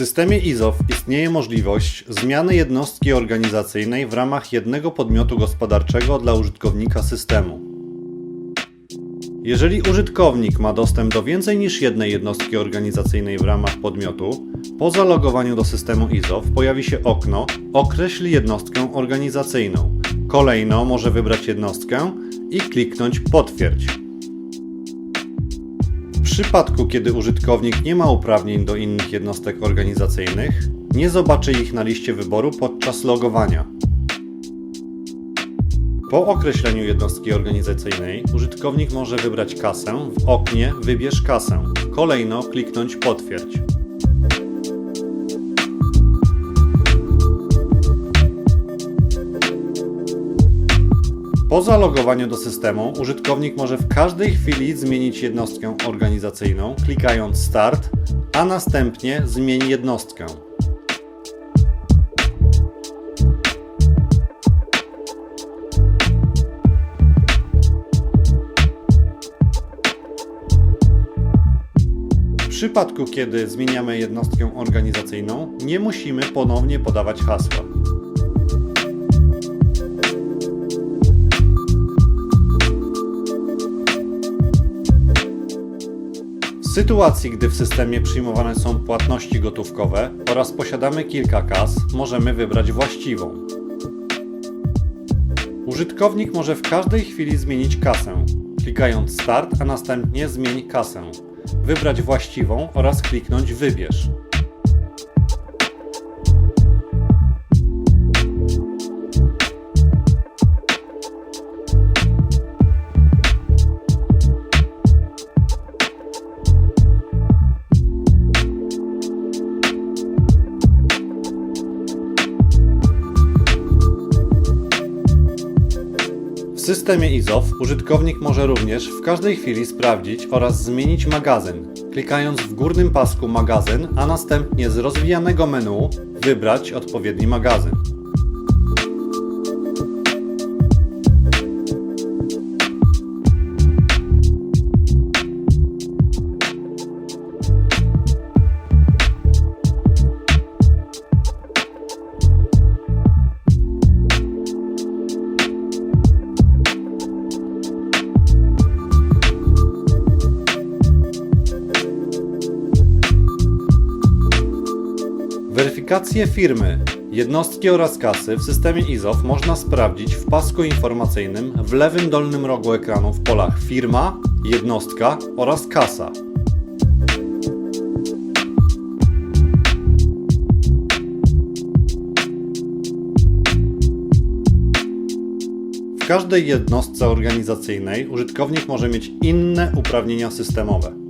systemie IZOW istnieje możliwość zmiany jednostki organizacyjnej w ramach jednego podmiotu gospodarczego dla użytkownika systemu. Jeżeli użytkownik ma dostęp do więcej niż jednej jednostki organizacyjnej w ramach podmiotu, po zalogowaniu do systemu IZOW pojawi się okno Określ jednostkę organizacyjną. Kolejno może wybrać jednostkę i kliknąć Potwierdź. Przypadku, kiedy użytkownik nie ma uprawnień do innych jednostek organizacyjnych, nie zobaczy ich na liście wyboru podczas logowania. Po określeniu jednostki organizacyjnej, użytkownik może wybrać kasę w oknie Wybierz kasę. Kolejno kliknąć Potwierdź. Po zalogowaniu do systemu użytkownik może w każdej chwili zmienić jednostkę organizacyjną, klikając Start, a następnie zmień jednostkę. W przypadku, kiedy zmieniamy jednostkę organizacyjną, nie musimy ponownie podawać hasła. W sytuacji, gdy w systemie przyjmowane są płatności gotówkowe oraz posiadamy kilka kas, możemy wybrać właściwą. Użytkownik może w każdej chwili zmienić kasę, klikając Start, a następnie Zmień kasę, wybrać właściwą oraz kliknąć Wybierz. Systemie IZOW użytkownik może również w każdej chwili sprawdzić oraz zmienić magazyn, klikając w górnym pasku Magazyn, a następnie z rozwijanego menu wybrać odpowiedni magazyn. Weryfikację firmy, jednostki oraz kasy w systemie IZOW można sprawdzić w pasku informacyjnym w lewym dolnym rogu ekranu w polach Firma, Jednostka oraz Kasa. W każdej jednostce organizacyjnej użytkownik może mieć inne uprawnienia systemowe.